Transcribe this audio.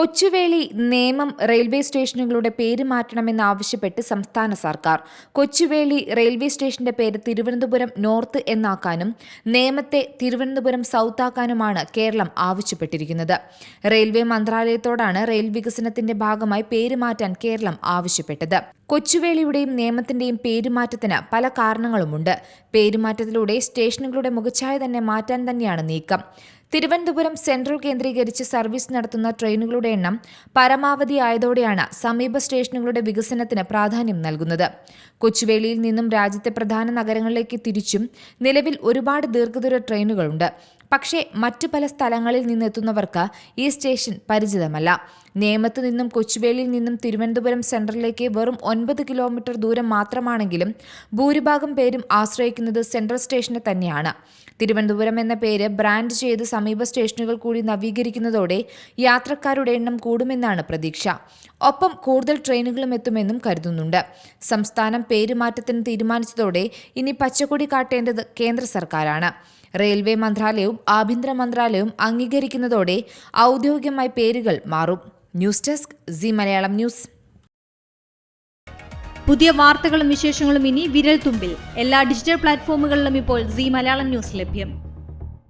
Kochuveli Nemom railway സ്റ്റേഷനുകളുടെ പേര് മാറ്റണമെന്ന് ആവശ്യപ്പെട്ട് സംസ്ഥാന സർക്കാർ. കൊച്ചുവേളി റെയിൽവേ സ്റ്റേഷന്റെ പേര് തിരുവനന്തപുരം നോർത്ത് എന്നാക്കാനും നേമത്തെ തിരുവനന്തപുരം സൗത്ത് ആക്കാനുമാണ് കേരളം ആവശ്യപ്പെട്ടിരിക്കുന്നത്. റെയിൽവേ മന്ത്രാലയത്തോടാണ് റെയിൽ വികസനത്തിന്റെ ഭാഗമായി പേര് മാറ്റാൻ കേരളം ആവശ്യപ്പെട്ടത്. കൊച്ചുവേളിയുടെയും നിയമത്തിന്റെയും പേരുമാറ്റത്തിന് പല കാരണങ്ങളുമുണ്ട്. പേരുമാറ്റത്തിലൂടെ സ്റ്റേഷനുകളുടെ മുഖച്ഛായ തന്നെ മാറ്റാൻ തന്നെയാണ് നീക്കം. തിരുവനന്തപുരം സെൻട്രൽ കേന്ദ്രീകരിച്ച് സർവീസ് നടത്തുന്ന ട്രെയിനുകളുടെ എണ്ണം പരമാവധി ആയതോടെയാണ് സമീപ സ്റ്റേഷനുകളുടെ വികസനത്തിന് പ്രാധാന്യം നൽകുന്നത്. കൊച്ചുവേളിയിൽ നിന്നും രാജ്യത്തെ പ്രധാന നഗരങ്ങളിലേക്ക് തിരിച്ചും നിലവിൽ ഒരുപാട് ദീർഘദൂര ട്രെയിനുകളുണ്ട്. പക്ഷേ മറ്റു പല സ്ഥലങ്ങളിൽ നിന്നെത്തുന്നവർക്ക് ഈ സ്റ്റേഷൻ പരിചിതമല്ല. നേമത്ത് നിന്നും കൊച്ചുവേളിയിൽ നിന്നും തിരുവനന്തപുരം സെൻട്രലിലേക്ക് വെറും ഒൻപത് കിലോമീറ്റർ ദൂരം മാത്രമാണെങ്കിലും ഭൂരിഭാഗം പേരും ആശ്രയിക്കുന്നത് സെൻട്രൽ സ്റ്റേഷനെ തന്നെയാണ്. തിരുവനന്തപുരം എന്ന പേര് ബ്രാൻഡ് ചെയ്ത് സമീപ സ്റ്റേഷനുകൾ കൂടി നവീകരിക്കുന്നതോടെ യാത്രക്കാരുടെ എണ്ണം കൂടുമെന്നാണ് പ്രതീക്ഷ. ഒപ്പം കൂടുതൽ ട്രെയിനുകളും എത്തുമെന്നും കരുതുന്നുണ്ട്. സംസ്ഥാനം പേരുമാറ്റത്തിന് തീരുമാനിച്ചതോടെ ഇനി പച്ചക്കൊടി കാട്ടേണ്ടത് കേന്ദ്ര സർക്കാരാണ്. റെയിൽവേ മന്ത്രാലയവും ആഭ്യന്തര മന്ത്രാലയവും അംഗീകരിക്കുന്നതോടെ ഔദ്യോഗികമായി പേരുകൾ മാറും. News desk Zee Malayalam news. പുതിയ വാർത്തകളും വിശേഷങ്ങളും ഇനി വിരൽ തുമ്പിൽ എല്ലാ ഡിജിറ്റൽ പ്ലാറ്റ്ഫോമുകളിലും ഇപ്പോൾ സി മലയാളം ന്യൂസ് ലഭ്യം.